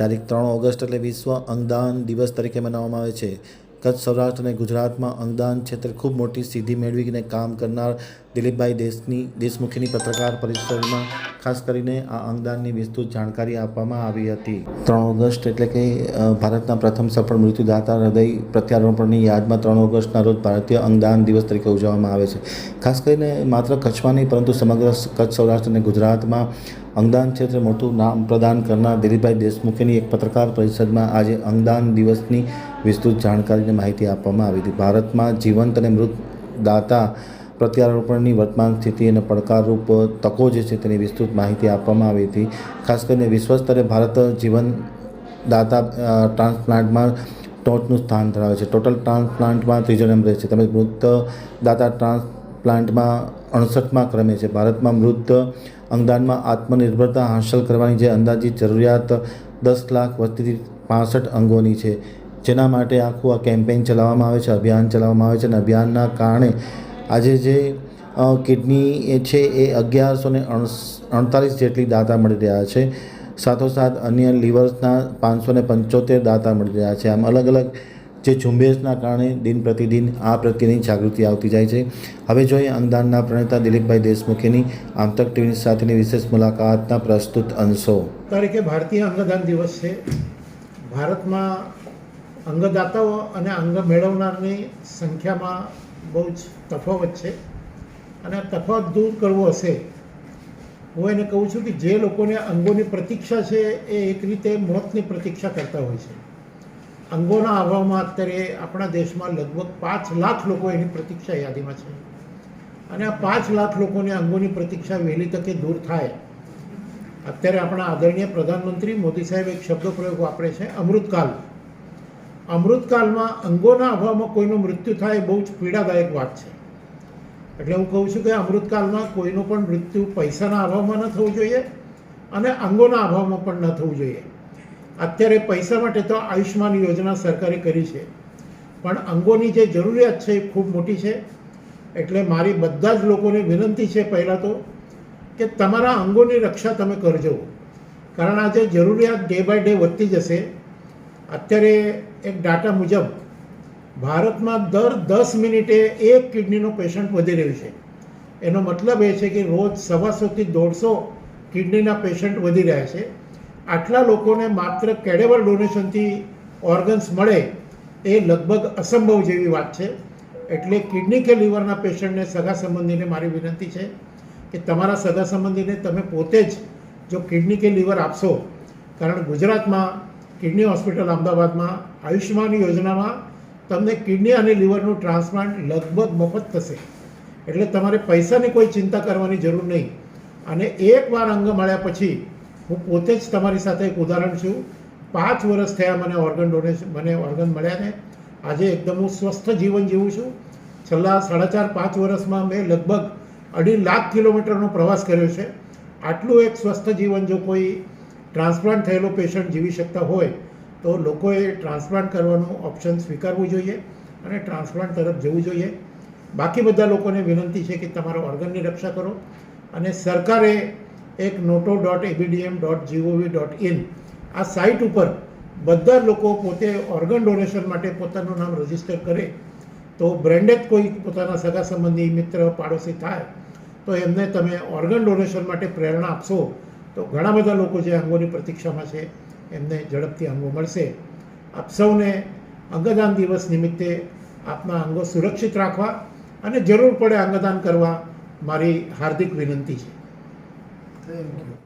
તારીખ ત્રણ ઓગસ્ટ એટલે વિશ્વ અંગદાન દિવસ તરીકે મનાવવામાં આવે છે. કચ્છ, સૌરાષ્ટ્ર અને ગુજરાતમાં અંગદાન ક્ષેત્રે ખૂબ મોટી સિદ્ધિ મેળવીને કામ કરનાર દિલીપભાઈ દેશની, દેશમુખીની પત્રકાર પરિષદમાં ખાસ કરીને આ અંગદાનની વિસ્તૃત જાણકારી આપવામાં આવી હતી. ત્રણ ઓગસ્ટ એટલે કે ભારતના પ્રથમ સફળ મૃત્યુદાતા હૃદય પ્રત્યારોપણની યાદમાં ત્રણ ઓગસ્ટના રોજ ભારતીય અંગદાન દિવસ તરીકે ઉજવવામાં આવે છે. ખાસ કરીને માત્ર કચ્છમાં નહીં, પરંતુ સમગ્ર કચ્છ, સૌરાષ્ટ્ર અને ગુજરાતમાં અંગદાન ક્ષેત્રે મોટું નામ પ્રદાન કરનાર દિલીપભાઈ દેશમુખીની એક પત્રકાર પરિષદમાં આજે અંગદાન દિવસની વિસ્તૃત જાણકારીને માહિતી આપવામાં આવી હતી. ભારતમાં જીવંત અને મૃત દાતા પ્રત્યારોપણની વર્તમાન સ્થિતિ અને પડકારરૂપ તકો જે છે તેની વિસ્તૃત માહિતી આપવામાં આવી હતી. ખાસ કરીને વિશ્વ સ્તરે ભારત જીવન દાતા ટ્રાન્સપ્લાન્ટમાં ટોચનું સ્થાન ધરાવે છે. ટોટલ ટ્રાન્સપ્લાન્ટમાં ત્રીજો નંબરે છે. તેમજ મૃત દાતા ટ્રાન્સપ્લાન્ટમાં અડસઠમાં ક્રમે છે. ભારતમાં મૃત અંગદાનમાં આત્મનિર્ભરતા હાંસલ કરવાની જે અંદાજિત જરૂરિયાત દસ લાખ વસ્તીથી પાસઠ અંગોની છે. જેના માટે આખું આ કેમ્પેઇન ચલાવવામાં આવે છે, અભિયાન ચલાવવામાં આવે છે અને અભિયાનના કારણે આજે જે કિડની એ છે એ અગિયારસો ને અડતાલીસ જેટલી દાતા મળી રહ્યા છે. સાથોસાથ અન્ય લીવર્સના પાંચસો ને પંચોતેર દાતા મળી રહ્યા છે. આમ અલગ અલગ જે ઝુંબેશના કારણે દિન પ્રતિદિન આ પ્રત્યેની જાગૃતિ આવતી જાય છે. હવે જોઈએ અંગદાનના પ્રણેતા દિલીપભાઈ દેશમુખીની આમતક ટીવી સાથેની વિશેષ મુલાકાતના પ્રસ્તુત અંશો. તારીખે ભારતીય અંગદાન દિવસ છે. ભારતમાં અંગદાતાઓ અને અંગ મેળવનારની સંખ્યામાં બહુ જ તફાવત છે. અને તફાવત દૂર કરવો હશે, હું એને કહું છું કે જે લોકોને અંગોની પ્રતીક્ષા છે એ એક રીતે મોતની પ્રતીક્ષા કરતા હોય છે. અંગોના અભાવમાં અત્યારે આપણા દેશમાં લગભગ પાંચ લાખ લોકો એની પ્રતીક્ષા યાદીમાં છે. અને આ પાંચ લાખ લોકોને અંગોની પ્રતીક્ષા વહેલી તકે દૂર થાય. અત્યારે આપણા આદરણીય પ્રધાનમંત્રી મોદી સાહેબ એક શબ્દ પ્રયોગ વાપરે છે, અમૃતકાલ. અમૃતકાલમાં અંગોના અભાવમાં કોઈનું મૃત્યુ થાય એ બહુ જ પીડાદાયક વાત છે. એટલે હું કહું છું કે અમૃતકાલમાં કોઈનું પણ મૃત્યુ પૈસાના અભાવમાં ન થવું જોઈએ અને અંગોના અભાવમાં પણ ન થવું જોઈએ. અત્યારે પૈસા માટે તો આયુષ્યમાન યોજના સરકારે કરી છે. પણ અંગોની જે જરૂરિયાત છે એ ખૂબ મોટી છે. એટલે મારી બધા જ લોકોને વિનંતી છે પહેલાં તો કે તમારા અંગોની રક્ષા તમે કરજો. કારણ આજે જરૂરિયાત ડે બાય ડે વધતી જશે. અત્યારે એક ડાટા મુજબ ભારતમાં દર દસ મિનિટે એક કિડનીનો પેશન્ટ વધી રહ્યું છે. એનો મતલબ એ છે કે રોજ સવાસોથી દોઢસો કિડનીના પેશન્ટ વધી રહ્યા છે. આટલા લોકોને માત્ર કેડેવર ડોનેશનથી ઓર્ગન્સ મળે એ લગભગ અસંભવ જેવી વાત છે. એટલે કિડની કે લીવરના પેશન્ટને સગા સંબંધીને મારી વિનંતી છે કે તમારા સગા સંબંધીને તમે પોતે જ જો કિડની કે લીવર આપશો, કારણ ગુજરાતમાં કિડની હોસ્પિટલ અમદાવાદમાં આયુષ્યમાન યોજનામાં તમને કિડની અને લીવરનું ટ્રાન્સપ્લાન્ટ લગભગ મફત થશે. એટલે તમારે પૈસાની કોઈ ચિંતા કરવાની જરૂર નહીં. અને એકવાર અંગ મળ્યા પછી હું પોતે જ તમારી સાથે એક ઉદાહરણ છું. પાંચ વર્ષ થયા મને ઓર્ગન ડોનેશન મને ઓર્ગન મળ્યા ને. આજે એકદમ હું સ્વસ્થ જીવન જીવું છું. છેલ્લા સાડા ચાર, પાંચ વર્ષમાં મેં લગભગ અઢી લાખ કિલોમીટરનો પ્રવાસ કર્યો છે. આટલું એક સ્વસ્થ જીવન જો કોઈ ટ્રાન્સપ્લાન્ટ થયેલો પેશન્ટ જીવી શકતા હોય તો લોકોએ ટ્રાન્સપ્લાન્ટ કરવાનું ઓપ્શન સ્વીકારવું જોઈએ અને ટ્રાન્સપ્લાન્ટ તરફ જવું જોઈએ. બાકી બધા લોકોને વિનંતી છે કે તમારા ઓર્ગનની રક્ષા કરો અને સરકારે એક નોટો dot ABDM dot GOV dot in આ સાઇટ ઉપર બધા લોકો પોતે ઓર્ગન ડોનેશન માટે પોતાનું નામ રજિસ્ટર કરે તો બ્રેન્ડેડ કોઈ પોતાના સગા સંબંધી, મિત્ર, પાડોશી થાય તો એમને તમે ઓર્ગન ડોનેશન માટે પ્રેરણા આપશો તો ઘણા બધા લોકો જે અંગોની પ્રતીક્ષામાં છે, એમને ઝડપથી અંગો મળશે. આપ સૌને અંગદાન દિવસ નિમિત્તે આપના અંગો સુરક્ષિત રાખવા અને જરૂર પડે અંગદાન કરવા મારી હાર્દિક વિનંતી છે. Thank you